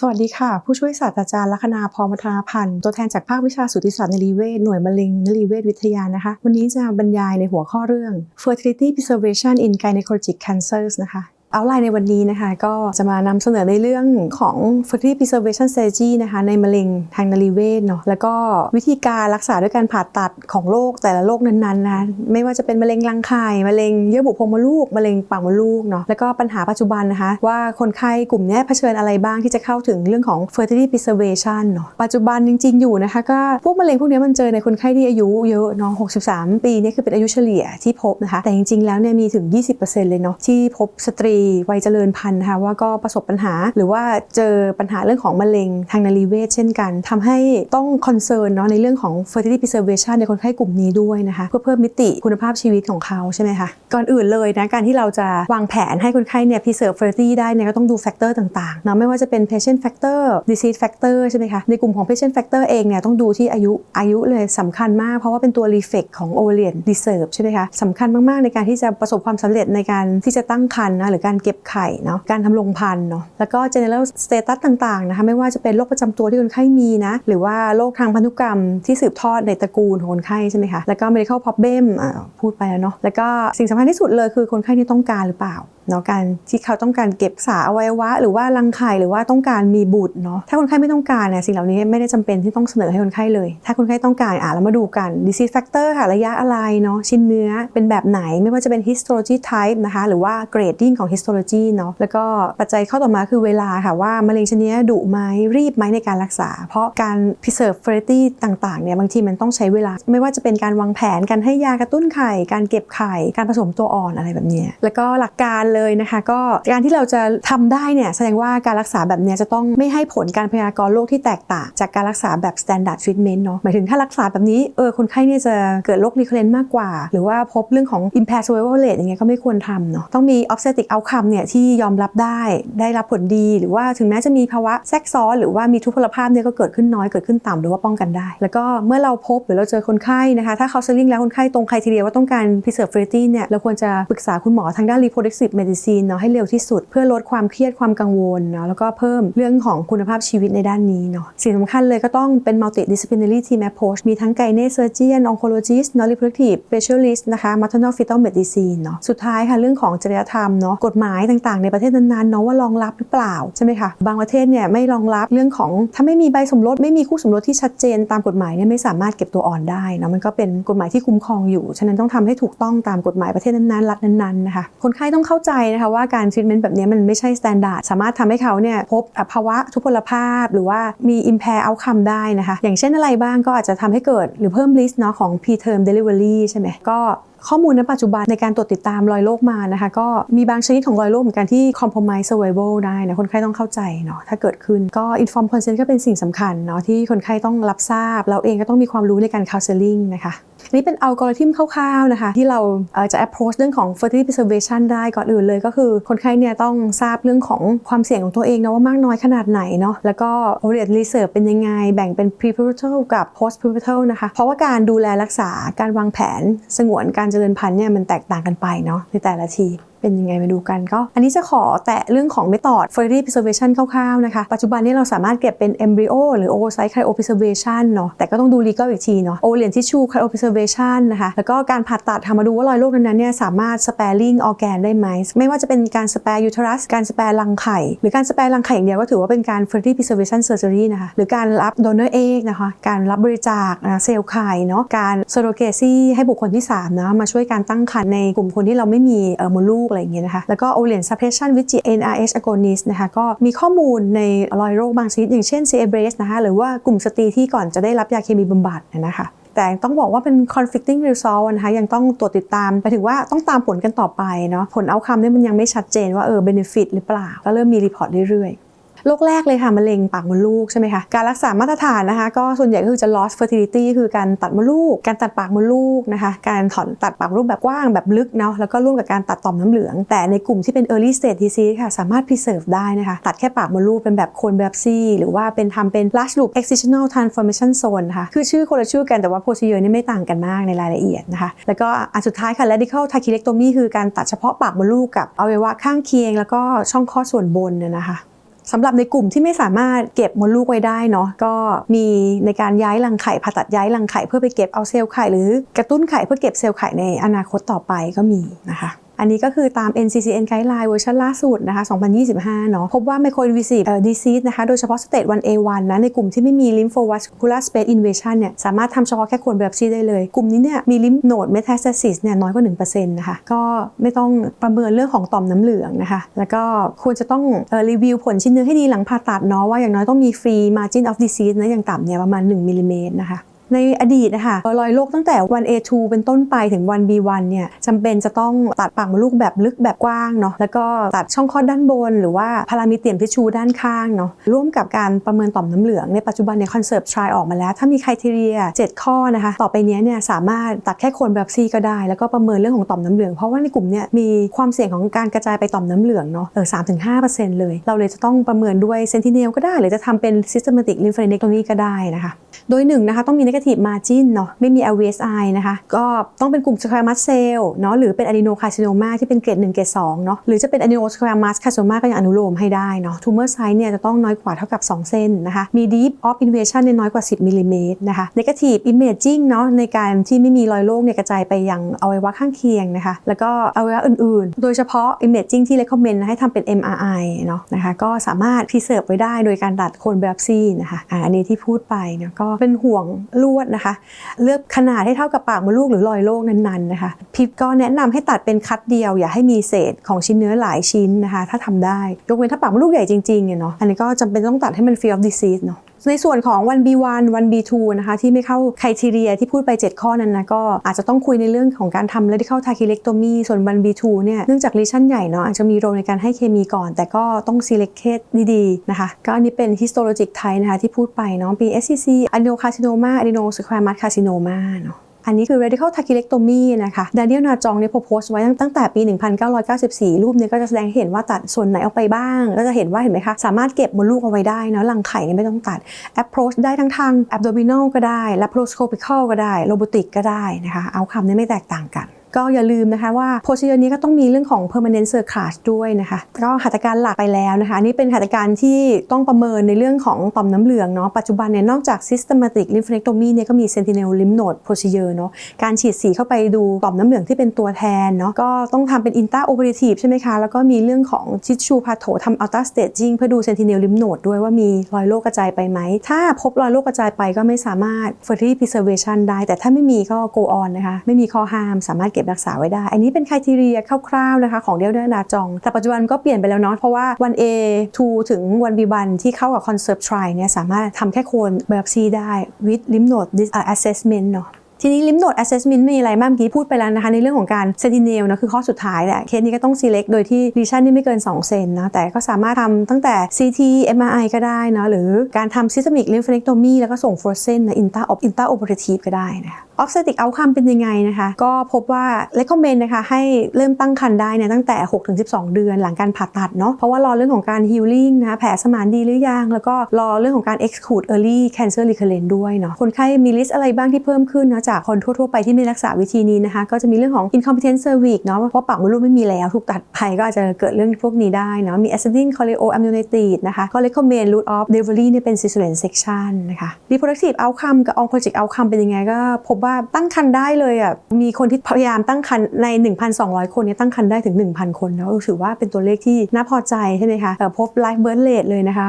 สวัสดีค่ะ ผู้ช่วยศาสตราจารย์ลัคนาพรมัทนาพันธ์ตัวแทนจากภาควิชาสูติศาสตร์นรีเวชหน่วยมะเร็งนรีเวชวิทยานะคะ วันนี้จะบรรยายในหัวข้อเรื่อง fertility preservation in gynecologic cancers นะคะ เอาไลน์ในวันนี้นะคะก็จะมานำเสนอในเรื่องของ fertility preservation strategy นะคะในมะเร็งทางนรีเวชเนาะแล้วก็วิธีการรักษาด้วยการผ่าตัดของโรคแต่ละโรคนั้นๆนะไม่ว่าจะเป็นมะเร็งรังไข่มะเร็งเยื่อบุโพรงมดลูกมะเร็งปากมดลูกเนาะแล้วก็ปัญหาปัจจุบันนะคะ ว่าคนไข้กลุ่มนี้เผชิญอะไรบ้างที่จะเข้าถึงเรื่องของ fertility preservation เนาะปัจจุบันจริง ๆ อยู่นะคะก็พวกมะเร็งพวกนี้มันเจอในคนไข้ที่อายุเยอะเนาะ63 ปีเนี่ยคือเป็นอายุเฉลี่ยที่พบนะคะแต่จริงๆแล้วเนี่ยมีถึง 20%เลยเนาะที่พบสตรีวัยเจริญพันธุ์นะคะว่าก็ประสบปัญหา หรือว่าเจอปัญหาเรื่องของมะเร็งทางนารีเวชเช่นกันทำให้ต้องคอนเซิร์นเนาะในเรื่องของ fertility preservation ในคนไข้กลุ่มนี้ด้วยนะคะ เพื่อเพิ่มมิติคุณภาพชีวิตของเขาใช่ไหมคะก่อนอื่นเลยนะการที่เราจะวางแผนให้คนไข้เนี่ย preserve fertility ได้เนี่ยก็ต้องดูแฟกเตอร์ต่างๆเนาะไม่ว่าจะเป็น patient factor disease factor ใช่ไหมคะในกลุ่มของ patient factor เองเนี่ยต้องดูที่อายุอายุเลยสำคัญมาก เพราะว่าเป็นตัว reflect ของ ovarian reserve ใช่ไหมคะสำคัญมากๆในการที่จะประสบความสำเร็จในการที่จะตั้งครรภ์นะหรือการเก็บไข่เนาะการทำลงพันเนาะแล้วก็ general status ต่างๆนะคะไม่ว่าจะเป็นโรคประจำตัวที่คนไข้มีนะหรือว่าโรคทางพันธุกรรมที่สืบทอดในตระกูลของคนไข้ใช่ไหมคะแล้วก็ medical problem อ่าพูดไปแล้วเนาะแล้วก็สิ่งสำคัญที่สุดเลยคือคนไข้นี่ต้องการหรือเปล่าเนาะการที่เขาต้องการเก็บสาอวัยวะ หรือว่ารังไข่หรือว่าต้องการมีบุตรเนาะถ้าคนไข้ไม่ต้องการเนี่ยสิ่งเหล่านี้ไม่ได้จำเป็นที่ต้องเสนอให้คนไข้เลย ถ้าคนไข้ต้องการอะเรามาดูกัน disease factor ค่ะระยะอะไรเนาะชิ้นเนื้อเป็นแบบไหนไม่ว่าจะเป็น histology type นะคะหรือว่า grading ของ histology เนาะแล้วก็ปัจจัยข้อต่อมาคือเวลาค่ะว่ามะเร็งชนิดนี้ดุไหมรีบไหมในการรักษา เพราะการ preserve fertility ต่างๆเนี่ยบางทีมันต้องใช้เวลา ไม่ว่าจะเป็นการวางแผนการให้ยากระตุ้นไข่ การเก็บไข่ การผสมตัวอ่อนอะไรแบบนี้แล้วก็หลักการเลยนะคะก็การที่เราจะทำได้เนี่ยแสดงว่าการรักษาแบบนี้จะต้องไม่ให้ผลการพยากรณ์โรคที่แตกต่าง จากการรักษาแบบ standard treatment เนาะหมายถึงถ้ารักษาแบบนี้เออคนไข้เนี่ยจะเกิดโรค recurrent มากกว่า หรือว่าพบเรื่องของ impaired survival rate อย่างเงี้ยก็ไม่ควรทำเนาะต้องมี obstetric outcome เนี่ยที่ยอมรับได้ได้รับผลดี หรือว่าถึงแม้จะมีภาวะแทรกซ้อนหรือว่ามีทุพพลภาพเนี่ยก็เกิดขึ้นน้อยเกิดขึ้นต่ำหรือว่าป้องกันได้ แล้วก็เมื่อเราพบหรือเราเจอคนไข้นะคะถ้าเขาเซลลิงแล้วคนไข้ตรงใครทีเดียว่าต้องการ preserve fertility เนี่ยเราควรจะปรึกษาคุณหมอทางด้าน reproductive medicine เนาะให้เร็วที่สุด เพื่อลดความเครียดความกังวลเนาะแล้วก็เพิ่มเรื่องของคุณภาพชีวิตในด้านนี้เนาะสิ่งสำคัญเลยก็ต้องเป็น multidisciplinary team approach มีทั้ง gyne surgeon oncologist เนาะ reproductive specialist นะคะ maternal fetal medicine เนาะสุดท้ายค่ะเรื่องของจริยธรรมเนาะกฎหมายต่างๆ ในประเทศนั้นๆเนาะว่ารองรับหรือเปล่าใช่ไหมคะบางประเทศเนี่ยไม่รองรับเรื่องของถ้าไม่มีใบสมรสไม่มีคู่สมรสที่ชัดเจนตามกฎหมายเนี่ยไม่สามารถเก็บตัวอ่อนได้นะมันก็เป็นกฎหมายที่คุ้มครองอยู่ ฉะนั้นต้องทำให้ถูกต้องตามกฎหมายประเทศนั้นๆรัฐนั้นๆนะคะคนไข้ต้องเข้าใจนะคะว่าการทรีทเมนต์แบบนี้มันไม่ใช่สแตนดาร์ดสามารถทำให้เขาเนี่ยพบภาวะทุพพลภาพ หรือว่ามี impair outcome ได้นะคะ อย่างเช่นอะไรบ้างก็อาจจะทำให้เกิดหรือเพิ่ม risk เนาะของ preterm delivery ใช่ไหมก็ ข้อมูลในปัจจุบันในการตรวจติดตามรอยโรคมานะคะ ก็มีบางชนิดของรอยโรคเหมือนกันที่ compromise survival ได้นะคนไข้ต้องเข้าใจเนาะถ้าเกิดขึ้นก็ inform consent ก็เป็นสิ่งสำคัญเนาะที่คนไข้ต้องรับทราบ เราเองก็ต้องมีความรู้ในการ counseling นะคะนี้เป็นอัลกอริทึมคร่าวๆนะคะที่เราจะ approach เรื่องของ fertility preservation ได้ก่อนอื่นเลย ก็คือคนไข้เนี่ยต้องทราบเรื่องของความเสี่ยงของตัวเองนะว่ามากน้อยขนาดไหนเนาะแล้วก็ ovarian reserve เป็นยังไง แบ่งเป็น prepubertal กับ postpubertal นะคะเพราะว่าการดูแลรักษาการวางแผนสงวนการเจริญพันธุ์เนี่ยมันแตกต่างกันไปเนาะในแต่ละทีเป็นยังไงมาดูกันก็ อันนี้จะขอแตะเรื่องของ method fertility preservation คร่าวๆนะคะ ปัจจุบันนี้เราสามารถเก็บเป็น embryo หรือ oocyte cryopreservation เนาะแต่ก็ต้องดู legal อีกทีเนาะ ovarian tissue cryopreservation นะคะ แล้วก็การผ่าตัดทำมาดูว่ารอยโรคนั้นๆเนี่ยสามารถ sparing organ ได้ไหม ไม่ว่าจะเป็นการ spare uterus การ spare รังไข่ หรือการ spare รังไข่อย่างเดียวก็ถือว่าเป็นการ fertility preservation surgery นะคะหรือการรับ donor egg นะคะการรับบริจาคนะเซลล์ไข่เนาะการ surrogacy ให้บุคคลที่3นะมาช่วยการตั้งครรภ์ในกลุ่มคนที่เราไม่มีเอ่อมดลูกอะไรอย่างเงี้ยนะคะ แล้วก็ ovarian suppression with NRH agonist นะคะ ก็มีข้อมูลในรอยโรคบางชนิด อย่างเช่น c a b r a s นะคะ หรือว่ากลุ่มสตรีที่ก่อนจะได้รับยาเคมีบำบัดนะคะแต่ต้องบอกว่าเป็น conflicting result นะคะยังต้องตรวจติดตามไปถึงว่าต้องตามผลกันต่อไปเนาะผลเอาคำเนี่ยมันยังไม่ชัดเจนว่าเออ benefit หรือเปล่า ก็เริ่มมีรีพอร์ตเรื่อยๆ โรคแรกเลยค่ะมะเร็งปากมดลูกใช่ไหมคะการรักษามาตรฐานนะคะ ก็ส่วนใหญ่ก็คือจะ loss fertility คือการตัดมดลูก การตัดปากมดลูกนะคะ การถอนตัดปากมดลูกแบบกว้างแบบลึกเนาะแล้วก็ร่วมกับการตัดต่อมน้ำเหลือง แต่ในกลุ่มที่เป็น early stage disease ค่ะสามารถ preserve ได้นะคะ ตัดแค่ปากมดลูกเป็นแบบ cone biopsy หรือว่าเป็นทำเป็น large loop excisional transformation zone ค่ะคือชื่อคนละชื่อกันแต่ว่า procedure นี่ไม่ต่างกันมากในรายละเอียดนะคะแล้วก็อันสุดท้ายค่ะ radical trachelectomy คือการตัดเฉพาะปากมดลูกกับอวัยวะข้างเคียง แล้วก็ช่องคลอดส่วนบนเนี่ยนะคะ สำหรับในกลุ่มที่ไม่สามารถเก็บมดลูกไว้ได้เนาะก็มีในการย้ายรังไข่ผ่าตัดย้ายรังไข่เพื่อไปเก็บเอาเซลล์ไข่หรือกระตุ้นไข่เพื่อเก็บเซลล์ไข่ในอนาคตต่อไปก็มีนะคะ อันนี้ก็คือตาม NCCN Guideline เวอร์ชันล่าสุดนะคะ 2025 เนาะ พบว่า Microinvasive เอ่อ disease นะคะ โดยเฉพาะ stage 1A1 นะ ในกลุ่มที่ไม่มี lymphowascular space invasion เนี่ย สามารถทำเฉพาะแค่คนแบบซีได้เลย กลุ่มนี้เนี่ยมี lymph node metastasis เนี่ยน้อยกว่า 1%นะคะ ก็ไม่ต้องประเมินเรื่องของต่อมน้ำเหลืองนะคะ แล้วก็ควรจะต้องออรีวิวผลชิ้นเนื้อให้ดีหลังผ่าตัดเนาะว่าอย่างน้อยต้องมี free margin of disease นะอย่างต่ำเนี่ยประมาณ 1มิลลิเมตรนะคะ ในอดีตนะคะรอยโรคตั้งแต่วัน A2 เป็นต้นไปถึงวัน B1 เนี่ยจำเป็นจะต้องตัดปากมดลูกแบบลึกแบบกว้างเนาะแล้วก็ตัดช่องคลอดด้านบน หรือว่าพารามิเตียมทิชชูด้านข้างเนาะร่วมกับการประเมินต่อมน้ำเหลืองในปัจจุบันเนี่ยคอนเซปต์ทรายออกมาแล้ว ถ้ามีคุณทีเรีย 7 ข้อนะคะ ต่อไปนี้เนี่ยสามารถตัดแค่คนแบบซีก็ได้ แล้วก็ประเมินเรื่องของต่อมน้ำเหลือง เพราะว่าในกลุ่มเนี่ยมีความเสี่ยงของการกระจายไปต่อมน้ำเหลืองเนาะเออสามถึงห้าเปอร์เซ็นต์เลย เราเลยจะต้องประเมินด้วยเซนติเนลก็ได้ หรือจะทำเป็น systematic lymphadenectomy ก็ได้นะคะ โดยหนึ่งนะคะต้องมี negative margin เนาะไม่มี LVSI นะคะ ก็ต้องเป็นกลุ่ม squamous cell เนาะหรือเป็น adenocarcinoma ที่เป็นเกรด1เกรด2เนาะหรือจะเป็น adenosquamous carcinoma ก็ยังอนุโลมให้ได้เนาะ tumor size เนี่ยจะต้องน้อยกว่าเท่ากับ 2 เส้นนะคะ มี deep of invasion เนี่ยน้อยกว่า 10มิลลิเมตรนะคะ negative imaging เนาะในการที่ไม่มีรอยโรคเนี่ยกระจายไปยังอวัยวะข้างเคียงนะคะ แล้วก็อวัยวะอื่นๆ โดยเฉพาะ imaging ที่ recommend นะให้ทำเป็น MRI เนาะนะคะก็สามารถ preserve ไว้ได้โดยการตัดโคน biopsy นะคะอันนี้ที่พูดไปเนาะก็เป็นห่วงลวดนะคะ เลือกขนาดให้เท่ากับปากมดลูกหรือรอยโรคนั้นๆนะคะพิพก็แนะนำให้ตัดเป็นคัดเดียว อย่าให้มีเศษของชิ้นเนื้อหลายชิ้นนะคะ ถ้าทำได้ ยกเว้นถ้าปากมดลูกใหญ่จริงๆเนี่ยเนาะอันนี้ก็จำเป็นต้องตัดให้มัน free of disease เนาะ ในส่วนของ 1B1 1B2 นะคะที่ไม่เข้าคุณทีเรียที่พูดไป 7 ข้อนั้นนะก็อาจจะต้องคุยในเรื่องของการทำ radical trachelectomy ส่วน 1B2 เนี่ยเนื่องจากลิชั่นใหญ่เนาะอาจจะมีโรในการให้เคมีก่อน แต่ก็ต้อง select case ดีๆนะคะก็อันนี้เป็น histologic type นะคะที่พูดไปเนาะ BSCC adenocarcinoma adenosquamous carcinoma เนาะ อันนี้คือ radical trachelectomy นะคะดานิเอลนาจองเนี่ยโพสต์ไว้ตั้งแต่ปี 1994 รูปนี้ก็จะแสดงให้เห็นว่าตัดส่วนไหนออกไปบ้าง ก็จะเห็นว่าเห็นไหมคะ สามารถเก็บมดลูกเอาไว้ได้เนาะรังไข่เนี่ยไม่ต้องตัด approach ได้ทั้งทาง abdominal ก็ได้ laparoscopical ก็ได้ robotic ก็ได้นะคะ เอาคำนี้ไม่แตกต่างกัน ก็อย่าลืมนะคะว่าโพสิชันนี้ก็ต้องมีเรื่องของ permanent circulage ด้วยนะคะก็หัตถการหลักไปแล้วนะคะนนี้เป็นหัตถการที่ต้องประเมินในเรื่องของต่อมน้ำเหลืองเนาะปัจจุบันเนี่ยนอกจาก systematic lymphadenectomy เนี่ยก็มี sentinel lymph node procedure เนาะการฉีดสีเข้าไปดูต่อมน้ำเหลืองที่เป็นตัวแทนเนาะก็ต้องทำเป็น intra operative ใช่ไหมคะ แล้วก็มีเรื่องของ tissue patho ทำ ultra staging เพื่อดู sentinel lymph node ด้วยว่ามีรอยโรคกระจายไปไหม ถ้าพบรอยโรคกระจายไปก็ไม่สามารถ fertility preservation ได้ แต่ถ้าไม่มีก็ go on นะคะ ไม่มีข้อห้ามสามารถเก็บรักษาไว้ได้ อันนี้เป็น criteria คร่าวๆนะคะของเดียวดนาจอง แต่ปัจจุบันก็เปลี่ยนไปแล้วเนาะเพราะว่าวัน A 2 ถึงวัน B1 ที่เข้ากับ concept try เนี่ยสามารถทำแค่โคน biopsy ได้ with lymph node dis- อ่า assessment เนาะทีนี้ lymph node assessment มีอะไรบ้างเมื่อกี้พูดไปแล้วนะคะในเรื่องของการ sentinel นะคือข้อสุดท้ายแหละเคสนี้ก็ต้อง select โดยที่ lesion นี่ไม่เกิน 2 เซนนะแต่ก็สามารถทำตั้งแต่ CT MRI ก็ได้นะหรือการทำ systemic lymphadenectomy แล้วก็ส่ง frozen นะ intra intra operative ก็ได้นะคะ obstetric outcome เป็นยังไงนะคะ ก็พบว่า recommend นะคะให้เริ่มตั้งครรภ์ได้เนี่ยตั้งแต่ 6-12 เดือนหลังการผ่าตัดเนาะเพราะว่ารอเรื่องของการ healing นะแผลสมานดีหรือยัง แล้วก็รอเรื่องของการ exclude early cancer recurrence ด้วยเนาะคนไข้มี list อะไรบ้างที่เพิ่มขึ้นนะจากคนทั่วๆไปที่ไม่รักษาวิธีนี้นะคะก็จะมีเรื่องของ incompetent cervix เนาะเพราะปากมดลูกไม่มีแล้วถูกตัดไปก็อาจจะเกิดเรื่องพวกนี้ได้เนาะมี ascending chorioamnionitis นะคะก็ recommend root of delivery เนี่ยเป็น cesarean section นะคะ reproductive outcome กับ oncologic outcome เป็นยังไงก็พบว่าาตั้งครรภ์ได้เลยอะมีคนที่พยายามตั้งครรภ์ใน 1,200 คนเนี่ยตั้งครรภ์ได้ถึง 1,000 คนแล้วถือว่าเป็นตัวเลขที่น่าพอใจใช่ไหมคะพบ live birth rate เลยนะคะ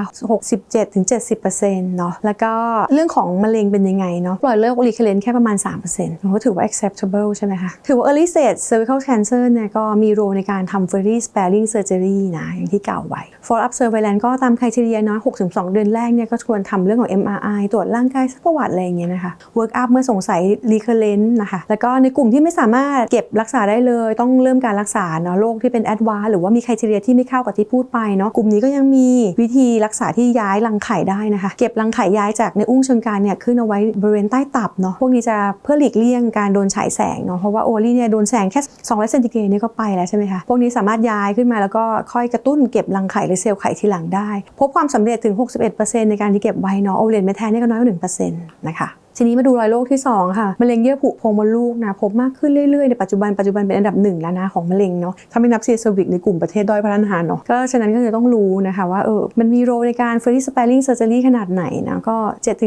67-70%เนาะแล้วก็เรื่องของมะเร็งเป็นยังไงเนาะปล่อยเลิก recurrence แค่ประมาณ 3%ก็ถือว่า acceptable ใช่ไหมคะ ถือว่า early stage cervical cancer เนี่ยก็มีโรในการทำ fertility sparing surgery นะ อย่างที่กล่าวไว้ follow up surveillance ก็ตาม criteria เนาะ6-2 เดือนแรกเนี่ยก็ควรทำเรื่องของ MRI ตรวจร่างกายสักประวัติอะไรอย่างเงี้ยนะคะ work up เมื่อสงสัย recurrent นะคะ แล้วก็ในกลุ่มที่ไม่สามารถเก็บรักษาได้เลย ต้องเริ่มการรักษาเนาะโรคที่เป็น advanced หรือว่ามี criteria ที่ไม่เข้ากับที่พูดไปเนาะกลุ่มนี้ก็ยังมีวิธีรักษาที่ย้ายรังไข่ได้นะคะ เก็บรังไข่ย้ายจากในอุ้งเชิงกานเนี่ยขึ้นเอาไว้บริเวณใต้ตับเนาะพวกนี้จะเพื่อหลีกเลี่ยงการโดนฉายแสงเนาะเพราะว่าโอลี่เนี่ยโดนแสงแค่200เซนติเกรดนี่ก็ไปแล้วใช่ไหมคะพวกนี้สามารถย้ายขึ้นมาแล้วก็ค่อยกระตุ้นเก็บรังไข่หรือเซลล์ไข่ทีหลังได้ พบความสำเร็จถึง 61%ในการที่เก็บไว้เนาะโอเลนเมทแทนนี่ก็น้อยกว่า1%นะคะ ทีนี้มาดูรอยโรคที่ 2 ค่ะมะเร็งเยื่อผุโพรงมดลูกนะพบมากขึ้นเรื่อยๆในปัจจุบันปัจจุบันเป็นอันดับหนึ่งแล้วนะของมะเร็งเนาะถ้าไม่นับเซียร์วิกในกลุ่มประเทศด้อยพัฒนาเนาะก็ฉะนั้นก็จะต้องรู้นะคะว่าเออมันมีโรในการ f e r t i sparing surgery ขนาดไหนนะก็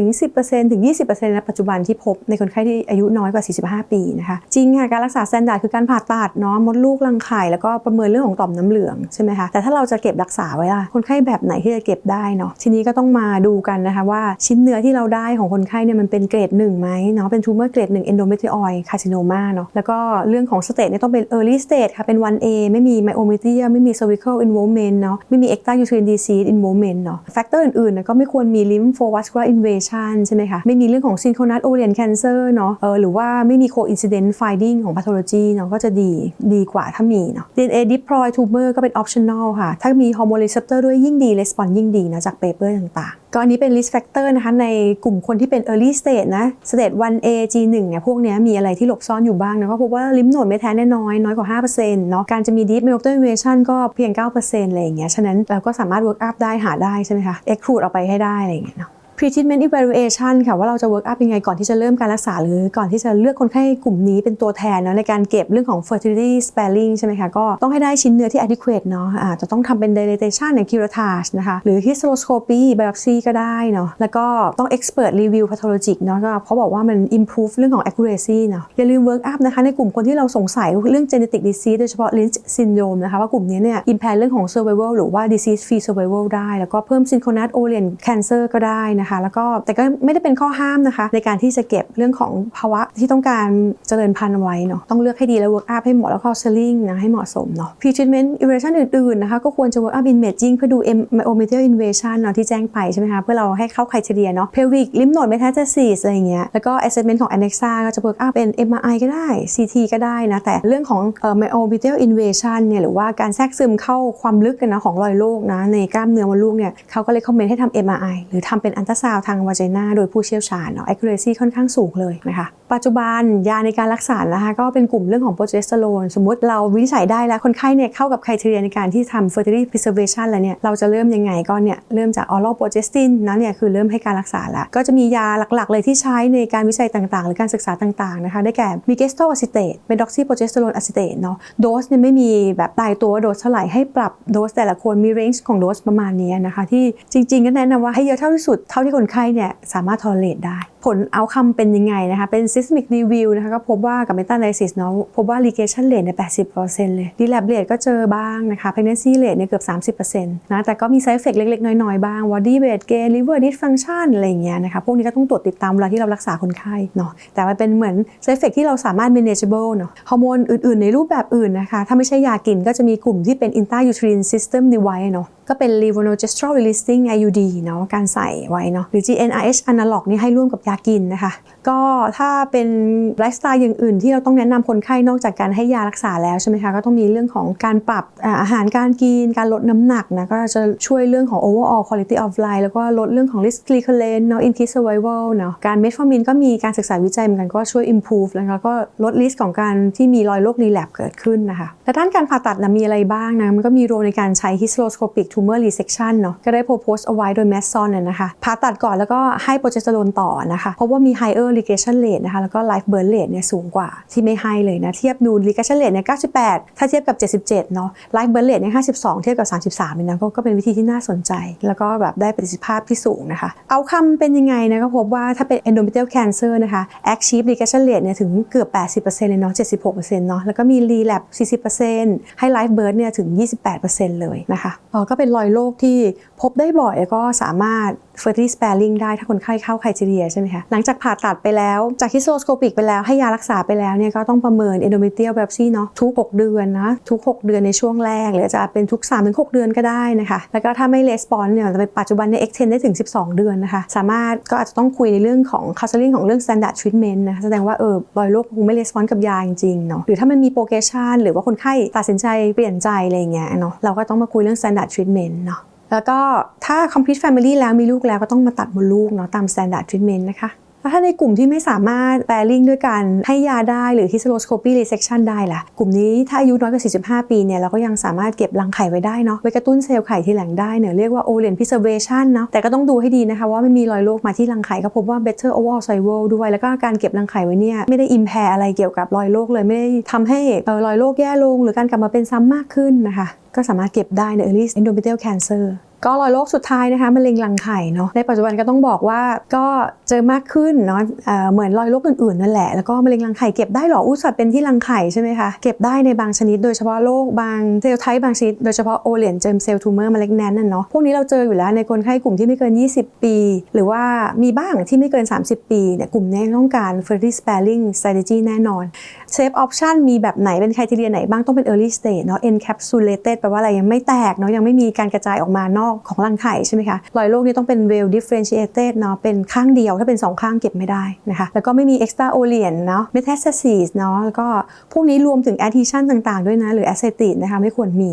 7-10%ถึง 20%ในปัจจุบันที่พบในคนไข้ที่อายุน้อยกว่า 45 ปีนะคะจริงค่ะการรักษาสแตนดาร์ดคือการผ่าตัดเนาะมดลูกรังไข่แล้วก็ประเมินเรื่องของต่อมน้ำเหลืองใช่ไหมคะแต่ถ้าเราจะเก็บรักษาไว้ล่ะคนไข้แบบไหนที่จะเก็บได้เนาะทีนี้ก็ต้องมาดูกันนะคะว่าชิ้นเนื้อที่เราได้ของคนไข้เนี่ยมันเป็นเกรดหนึ่งไหมเนาะเป็นทูมเมอร์เกรดหนึ่งเอนโดเมทริออยคาซิโนมาเนาะแล้วก็เรื่องของสเตจเนี่ยต้องเป็นเออร์ลี่สเตทค่ะเป็น 1A ไม่มี myomethia ไม่มี cervical involvement เนาะไม่มีเอ็กซ์ต้าจูเทรนดีซีอินโวลเมนเนาะแฟกเตอร์อื่นๆนะก็ไม่ควรมี lymphovascular invasion ใช่ไหมคะไม่มีเรื่องของ synchronous ovarian นเซอร์เนาะเออหรือว่าไม่มีโ coincident finding ของพาโทโลจีเนาะก็จะดีดีกว่าถ้ามีเนาะดีเ DNA diploid เบอร์ก็เป็น optional ค่ะ ถ้ามี hormone receptor ด้วยยิ่งดี response ยิ่งดีนะจาก paper ต่างๆ ก็อันนี้เป็น risk factor นะคะในกลุ่มคนที่เป็น early stage นะ stage 1A G1 เนี่ยพวกนี้มีอะไรที่หลบซ่อนอยู่บ้างนะก็พบว่าลิมโนดไม่แท้แน่น้อย น้อยกว่า 5%เนาะการจะมี deep metal invasion ก็เพียง 9%อะไรอย่างเงี้ยฉะนั้นเราก็สามารถ work up ได้หาได้ใช่ไหมคะ exclude ออกไปให้ได้อะไรอย่างเงี้ยเนาะ pre-treatment evaluation ค่ะว่าเราจะ work up ยังไงก่อนที่จะเริ่มการรักษา หรือก่อนที่จะเลือกคนไข้กลุ่มนี้เป็นตัวแทนเนาะในการเก็บเรื่องของ fertility sparing ใช่ไหมคะก็ต้องให้ได้ชิ้นเนื้อที่ adequate เนาะอาจจะต้องทำเป็น dilatation อย่าง curettage นะคะหรือ hysteroscopy biopsy ก็ได้เนาะแล้วก็ต้อง expert review pathologic เนาะก็เขาบอกว่ามัน improve เรื่องของ accuracy เนาะอย่าลืม work up นะคะในกลุ่มคนที่เราสงสัยเรื่อง genetic disease โดยเฉพาะ Lynch syndrome นะคะว่ากลุ่มนี้เนี่ย impair เรื่องของ survival หรือว่า disease free survival ได้ แล้วก็เพิ่ม synchronous ovarian cancer ก็ได้นะคะคะแล้วก็แต่ก็ไม่ได้เป็นข้อห้ามนะคะ ในการที่จะเก็บเรื่องของภาวะที่ต้องการเจริญพันธุ์ไว้เนาะต้องเลือกให้ดีแล้ว work up ให้เหมาะแล้ว counseling นะให้เหมาะสมเนาะ pre treatment evaluation อื่นๆนะคะก็ควรจะ work up imaging เพื่อดู myometrial invasion เวชันเนาะที่แจ้งไปใช่ไหมคะเพื่อเราให้เข้า criteria เนาะ pelvic lymph node metastasis อะไรเงี้ยแล้วก็ assessment ของ anexa ก็จะ work up เป็น MRI ก็ได้ CT ก็ได้นะแต่เรื่องของเอ่อ myometrial invasion เนี่ยหรือว่าการแทรกซึมเข้าความลึกกันนะของรอยโรคนะในกล้ามเนื้อมดลูกเนี่ยเขาก็เลยคอมเมนต์ให้ทำ MRI หรือทำเป็นอันตราซาวทางวาจนาโดยผู้เชี่ยวชาญเนาะ accuracy ค่อนข้างสูงเลยนะคะ ปัจจุบันยาในการรักษานะคะก็เป็นกลุ่มเรื่องของโปรเจสเตอโรนสมมติเราวินิจฉัยได้แล้ว คนไข้เนี่ยเข้ากับ criteria ในการที่ทำ fertility preservation แล้วเนี่ยเราจะเริ่มยังไงก็เนี่ยเริ่มจาก oral progestin นะเนี่ยคือเริ่มให้การรักษาแล้วก็จะมียาหลักๆ เลยที่ใช้ในการวิจัยต่างๆ หรือการศึกษาต่างๆนะคะได้แก่มีเกสโตอะซิเตตเป็นด็อกซีโปรเจสเตอโรนอะซิเตตเนาะโดสเนี่ยไม่มีแบบตายตัวโดสเท่าไหร่ให้ปรับโดสแต่ละคนมีเรนจ์ของโดสประมาณนี้นะคะที่จริงๆก็แนะนำว่าให้เยอะเท่าที่สุดเท่าที่คนไข้เนี่ยสามารถทอเลตได้ ผลเอาคำเป็นยังไงนะคะ เป็น seismic review นะคะก็พบว่ากับ meta analysis เนาะพบว่า regression rate เนี่ย80%เลย relapse rate ก็เจอบ้างนะคะ pregnancy rate เนี่ยเกือบ 30%นะแต่ก็มี side effect เล็ก ๆ น้อย ๆ บ้าง body weight gain liver dysfunction อะไรอย่างเงี้ยนะคะ พวกนี้ก็ต้องตรวจติดตามเวลาที่เรารักษาคนไข้เนาะแต่มันเป็นเหมือน side effect ที่เราสามารถ manageable เนาะฮอร์โมนอื่น ๆ ในรูปแบบอื่นนะคะ ถ้าไม่ใช่ยากินก็จะมีกลุ่มที่เป็น intrauterine system device เนาะก็เป็น levonorgestrel releasing IUD เนาะการใส่ไว้เนาะหรือ GnRH analog นี่ให้ร่วมกับยากินนะคะ ก็ถ้าเป็นไลฟ์สไตล์อย่างอื่นที่เราต้องแนะนำคนไข้นอกจากการให้ยารักษาแล้วใช่ไหมคะ ก็ต้องมีเรื่องของการปรับอาหารการกิน การลดน้ำหนักนะ ก็จะช่วยเรื่องของ overall quality of life แล้วก็ลดเรื่องของ risk recurrence เนาะ increase survival เนาะ การเมทฟอร์มินก็มีการศึกษาวิจัยเหมือนกันก็ช่วย improve แล้วก็ลด risk ของการที่มีรอยโรครีแลปเกิดขึ้นนะคะ และด้านการผ่าตัดนะมีอะไรบ้างนะ มันก็มีโรในการใช้ hysteroscopic tumor resection เนาะ ก็ได้ propose เอาไว้โดย Masson น่ะนะคะ ผ่าตัดก่อนแล้วก็ให้โปรเจสเตอโรนต่อนะคะเพราะว่ามี higher regression rate นะคะแล้วก็ life burn rate เนี่ยสูงกว่าที่ไม่ให้เลยนะเทียบดู regression rate เนี่ย98 ถ้าเทียบกับ 77 เนาะ life burn rate เนี่ย52 เทียบกับ 33เนี่ยนะก็ก็เป็นวิธีที่น่าสนใจ แล้วก็แบบได้ประสิทธิภาพที่สูงนะคะเอาคำเป็นยังไงนะก็พบว่าถ้าเป็น endometrial cancer นะคะ achieve regression rate เนี่ยถึงเกือบ 80%เลยเนาะ76%เนาะแล้วก็มี relapse 40%ให้ life burn เนี่ยถึง 28%เลยนะคะเออก็เป็นรอยโรคที่พบได้บ่อยแล้วก็สามารถ fertility sparing ได้ถ้าคนไข้เข้าไครทีเรียใช่ไหมคะหลังจากผ่าตัดไปแล้ว จากฮิสโตสโคปิกไปแล้วให้ยารักษาไปแล้วเนี่ยก็ต้องประเมิน endometrial biopsy เนาะทุก 6 เดือนนะทุก 6 เดือนในช่วงแรก หรือจะเป็นทุก 3-6 เดือนก็ได้นะคะ แล้วก็ถ้าไม่ response เนี่ยจะเป็นปัจจุบันเนี่ย extend ได้ถึง 12 เดือนนะคะ สามารถก็อาจจะต้องคุยในเรื่องของ counseling ของเรื่อง standard treatment นะคะแสดงว่าเออรอยโรคคงไม่ response กับยาจริงๆเนาะหรือถ้ามันมี progression หรือว่าคนไข้ตัดสินใจเปลี่ยนใจอะไรอย่างเงี้ยเนาะเราก็ต้องมาคุยเรื่อง standard treatment เนาะ แล้วก็ถ้า complete family แล้วมีลูกแล้วก็ต้องมาตัดมดลูกเนาะตาม standard treatment นะคะ แล้วถ้าในกลุ่มที่ไม่สามารถแปรลิงด้วยการให้ยาได้หรือ hysteroscopy resection ได้ล่ะ กลุ่มนี้ถ้าอายุน้อยกว่า 45 ปีเนี่ยเราก็ยังสามารถเก็บรังไข่ไว้ได้เนาะไว้กระตุ้นเซลล์ไข่ที่แหล่งได้เนี่ยเรียกว่า Orient preservation เนาะแต่ก็ต้องดูให้ดีนะคะว่าไม่มีรอยโรคมาที่รังไข่ก็พบว่า better overall survival ด้วย แล้วก็การเก็บรังไข่ไว้เนี่ยไม่ได้ impair อะไรเกี่ยวกับรอยโรคเลยไม่ได้ทำให้รอยโรคแย่ลง หรือการกลับมาเป็นซ้ำมากขึ้นนะคะก็สามารถเก็บได้ใน early endometrial cancer ก็รอยโรคสุดท้ายนะคะมะเร็งรังไข่เนาะในปัจจุบันก็ต้องบอกว่าก็เจอมากขึ้นเนาะเเหมือนรอยโรคอื่นๆนั่นแหละแล้วก็มะเร็งรังไข่เก็บได้หรออุตส่าห์เป็นที่รังไข่ใช่ไหมคะเก็บได้ในบางชนิดโดยเฉพาะโรคบางเซลล์ไทป์บางชนิดโดยเฉพาะโอเลียนเจมเซลล์ทูเมอร์มะเร็งแนนน่ะเนาะพวกนี้เราเจออยู่แล้วในคนไข้กลุ่มที่ไม่เกิน 20 ปี หรือว่ามีบ้างที่ไม่เกิน 30 ปีเนี่ยกลุ่มนี้ต้องการ fertility sparing strategy แน่นอน safe option มีแบบไหนเป็น criteria ไหนบ้างต้องเป็น early stage เนาะ encapsulated แปลว่าอะไรยังไม่แตกเนาะยังไม่มีการกระจายออกมานอกของรังไข่ใช่ไหมคะรอยโรคนี้ต้องเป็น well differentiated เนาะเป็นข้างเดียวถ้าเป็น 2 ข้างเก็บไม่ได้นะคะแล้วก็ไม่มี extra olean เนาะ metastasis เนาะแล้วก็พวกนี้รวมถึง adhesion ต่างๆ ด้วยนะ หรือ ascites นะคะไม่ควรมี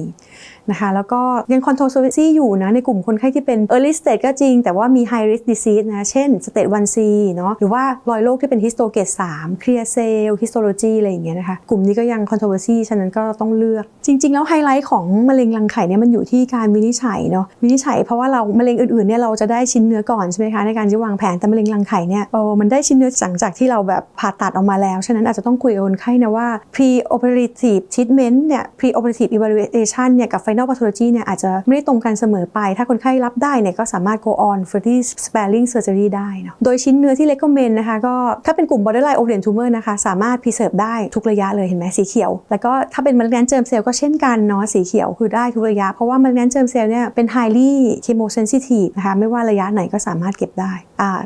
นะคะแล้วก็ยัง controversy อยู่นะในกลุ่มคนไข้ที่เป็น early stage ก็จริง แต่ว่ามี high risk disease นะเช่น stage 1C เนาะหรือว่ารอยโรคที่เป็น histo grade 3 clear cell histology อะไรอย่างเงี้ยนะคะ กลุ่มนี้ก็ยัง controversy ฉะนั้นก็ต้องเลือก จริง ๆ แล้วไฮไลท์ของมะเร็งรังไข่เนี่ยมันอยู่ที่การวินิจฉัยเนาะวินิจฉัยเพราะว่าเรามะเร็งอื่นๆเนี่ยเราจะได้ชิ้นเนื้อก่อนใช่ไหมคะในการจะวางแผนแต่มะเร็งรังไข่เนี่ยเออมันได้ชิ้นเนื้อหลังจากที่เราแบบผ่าตัดออกมาแล้ว ฉะนั้นอาจจะต้องคุยกับคนไข้นะว่า pre operative treatment เนี่ย pre operative evaluation เนี่ยกับ final pathology เนี่ยอาจจะไม่ได้ตรงกันเสมอไป ถ้าคนไข้รับได้เนี่ยก็สามารถ go on fertility sparing surgery ได้เนาะโดยชิ้นเนื้อที่ recommend นะคะก็ถ้าเป็นกลุ่ม borderline ovarian tumor นะคะสามารถ preserve ได้ทุกระยะเลยเห็นไหมสีเขียว แล้วก็ถ้าเป็นมะเร็งเจิมเซลล์ก็เช่นกันเนาะสีเขียวคือได้ทุกระยะ เพราะว่ามะเร็งเจิมเซลล์เนี่ยเป็น highly chemosensitive นะคะไม่ว่าระยะไหนก็สามารถเก็บได้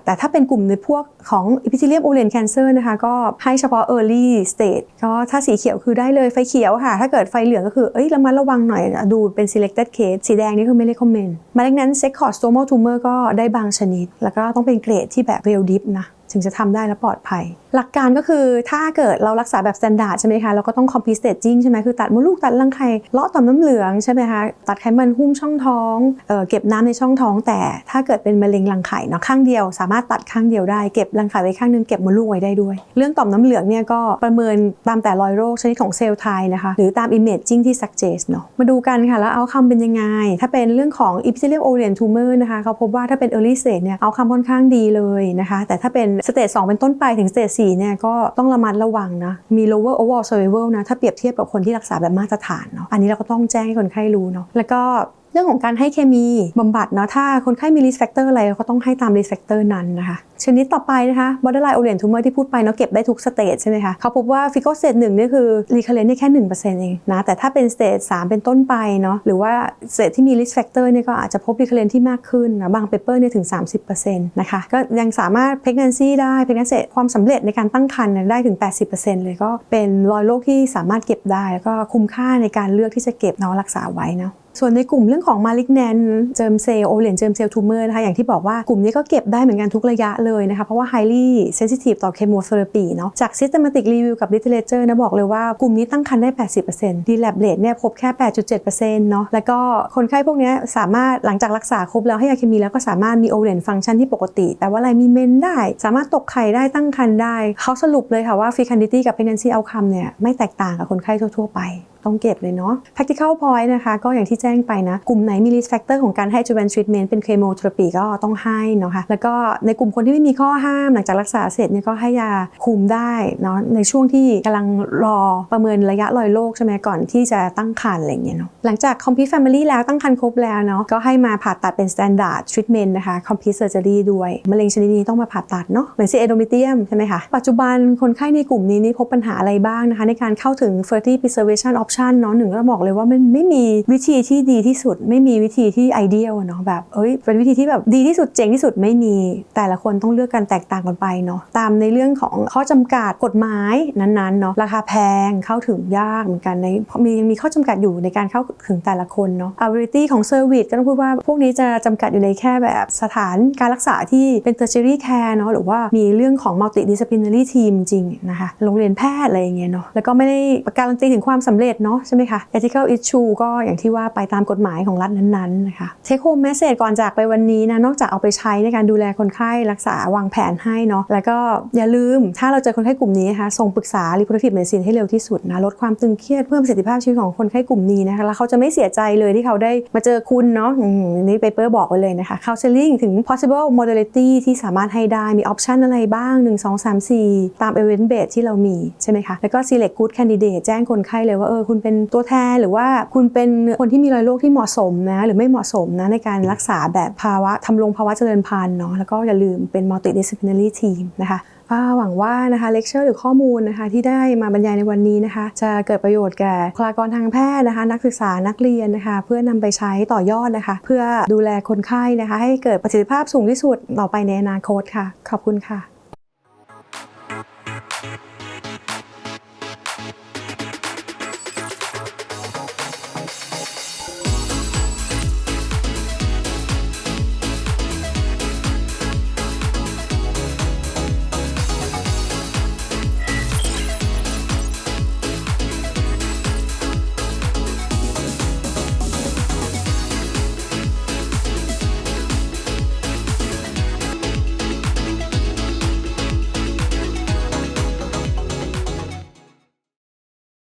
แต่ถ้าเป็นกลุ่มในพวกของ epithelium ovarian cancer นะคะก็ให้เฉพาะ early stage ก็ถ้าสีเขียวคือได้เลยไฟเขียวค่ะ ถ้าเกิดไฟเหลืองก็คือเอ้ยระมัดระวังหน่อยดูเป็น selected case สีแดงนี่คือไม่ได้ comment มะเร็งนั้น s e cord stromal tumor ก็ได้บางชนิด แล้วก็ต้องเป็นเกรดที่แบบ real deep นะถึงจะทำได้และปลอดภัย หลักการก็คือถ้าเกิดเรารักษาแบบ standard ใช่ไหมคะ เราก็ต้อง complete staging ใช่ไหมคือตัดมดลูกตัดรังไข่เลาะต่อมน้ำเหลืองใช่ไหมคะ ตัดไขมันหุ้มช่องท้องเออเก็บน้ำในช่องท้อง แต่ถ้าเกิดเป็นมะเร็งรังไข่เนาะข้างเดียว สามารถตัดข้างเดียวได้เก็บรังไข่ไว้ข้างนึงเก็บมดลูกไว้ได้ด้วย เรื่องต่อมน้ำเหลืองเนี่ยก็ประเมินตามแต่รอยโรคชนิดของเซลล์ไทยนะคะหรือตาม imaging ที่ suggest เนาะมาดูกันค่ะแล้วเอาคำเป็นยังไง ถ้าเป็นเรื่องของ epithelial ovarian tumor นะคะเขาพบว่าถ้าเป็น early stage เนี่ยเอาคำค่อนข้างดีเลยนะคะแต่ถ้าเป็น stage 2เป็นต้นไปถึงสเตจสี่เนี่ยก็ต้องระมัดระวังนะ มี lower overall survival นะ ถ้าเปรียบเทียบกับคนที่รักษาแบบมาตรฐานเนาะ อันนี้เราก็ต้องแจ้งให้คนไข้รู้เนาะ แล้วก็ เรื่องของการให้เคมีบำบัดเนาะถ้าคนไข้มี risk factor อะไรเราก็ต้องให้ตาม risk factor นั้นนะคะชนิดต่อไปนะคะ borderline ovarian tumor ที่พูดไปเนาะเก็บได้ทุกสเตจใช่ไหมคะเขาพบว่า fico stage 1นี่คือ recurrent เนี่ยแค่ 1%เองนะแต่ถ้าเป็น stage 3เป็นต้นไปเนาะหรือว่า stage ที่มี risk factor เนี่ยก็อาจจะพบ recurrent ที่มากขึ้นนะบาง paper เนี่ยถึง 30%นะคะก็ยังสามารถ pregnancy ได้ pregnancy ความสำเร็จในการตั้งครรภ์เนี่ยได้ถึง 80%เลยก็เป็นรอยโรคที่สามารถเก็บได้แล้วก็คุ้มค่าในการเลือกที่จะเก็บเนาะรักษาไว้เนาะ ส่วนในกลุ่มเรื่องของ malignant เจิมเซลล์โอเลนเจิมเซลล์ทูเมอร์นะคะอย่างที่บอกว่ากลุ่มนี้ก็เก็บได้เหมือนกันทุกระยะเลยนะคะเพราะว่า highly sensitive ต่อ chemotherapy เนาะจาก systematic review กับ literature นะบอกเลยว่ากลุ่มนี้ตั้งครรภ์ได้ 80% relapse rate เนี่ยพบแค่ 8.7%เนาะแล้วก็คนไข้พวกนี้สามารถหลังจากรักษาครบแล้วให้ยาเคมีแล้วก็สามารถมี o v a r i a n function ที่ปกติแปลว่าอะไรมีเมนได้ สามารถตกไข่ได้ตั้งครรภ์ได้ เขาสรุปเลยค่ะว่า fecundity กับ pregnancy outcome เนี่ยไม่แตกต่างกับคนไข้ทั่วๆไป ต้องเก็บเลยเนาะ practical point นะคะ ก็อย่างที่แจ้งไปนะ กลุ่มไหนมี risk factor ของการให้ adjuvant treatment เป็น chemotherapy ก็ต้องให้เนาะคะแล้วก็ในกลุ่มคนที่ไม่มีข้อห้ามหลังจากรักษาเสร็จเนี่ยก็ให้ยาคุมได้เนาะในช่วงที่กำลังรอประเมินระยะรอยโรคใช่ไหมก่อนที่จะตั้งครรภ์อะไรอย่างเงี้ยเนาะหลังจาก complete family แล้วตั้งครรภ์ครบแล้วเนาะก็ให้มาผ่าตัดเป็น standard treatment นะคะ complete surgery ด้วยมะเร็งชนิดนี้ต้องมาผ่าตัดเนาะเหมือน c ี endometrium ใช่ไหมคะปัจจุบันคนไข้ในกลุ่มนี้นี่พบปัญหาอะไรบ้างนะคะในการเข้าถึง fertility preservation option เนาะหนึ่งก็บอกเลยว่ามันไม่มีวิธีที่ดีที่สุด ไม่มีวิธีที่ไอเดียลเนาะแบบเอ้ยเป็นวิธีที่แบบดีที่สุดเจ๋งที่สุดไม่มี แต่ละคนต้องเลือกกันแตกต่างกันไปเนาะตามในเรื่องของข้อจำกัดกฎหมายนั้นๆเนาะราคาแพงเข้าถึงยากเหมือนกันในมียังมีข้อจำกัดอยู่ในการเข้าถึงแต่ละคนเนาะ availability ของ service ก็ต้องพูดว่าพวกนี้จะจำกัดอยู่ในแค่แบบสถานการรักษาที่เป็น tertiary care เนาะหรือว่ามีเรื่องของ multidisciplinary team จริงนะคะโรงเรียนแพทย์อะไรอย่างเงี้ยเนาะแล้วก็ไม่ได้การันตีถึงความสำเร็จเนาะใช่ไหมคะ ethical issue ก็อย่างที่ว่าไปตามกฎหมายของรัฐนั้นๆนะคะ take home message ก่อนจากไปวันนี้นะนอกจากเอาไปใช้ในการดูแลคนไข้รักษาวางแผนให้เนาะแล้วก็อย่าลืมถ้าเราเจอคนไข้กลุ่มนี้นะคะส่งปรึกษา reproductive medicine ให้เร็วที่สุดนะลดความตึงเครียดเพิ่มประสิทธิภาพชีวิตของคนไข้กลุ่มนี้นะคะแล้วเขาจะไม่เสียใจเลยที่เขาได้มาเจอคุณเนาะอืมนี่เปเปอร์บอกไว้เลยนะคะ counseling ถึง possible modality ที่สามารถให้ได้มี option อะไรบ้าง 1 2 3 4 ตาม event base ที่เรามีใช่ไหมคะแล้วก็ select good candidate แจ้งคนไข้เลยว่าเออคุณณเป็นตัวแทนหรือว่าคุณเป็นคนที่มีรอยโรคที่เหมาะสมนะหรือไม่เหมาะสมนะในการรักษาแบบภาวะทำลงภาวะเจริญพันธุ์เนาะแล้วก็อย่าลืมเป็น multidisciplinary team นะคะหวังว่านะคะเลคเชอร์หรือข้อมูลนะคะที่ได้มาบรรยายในวันนี้นะคะ จะเกิดประโยชน์แก่บุคลากรทางแพทย์นะคะ นักศึกษานักเรียนนะคะ เพื่อนำไปใช้ต่อยอดนะคะ เพื่อดูแลคนไข้นะคะ ให้เกิดประสิทธิภาพสูงที่สุดต่อไปในอนาคตค่ะ ขอบคุณค่ะ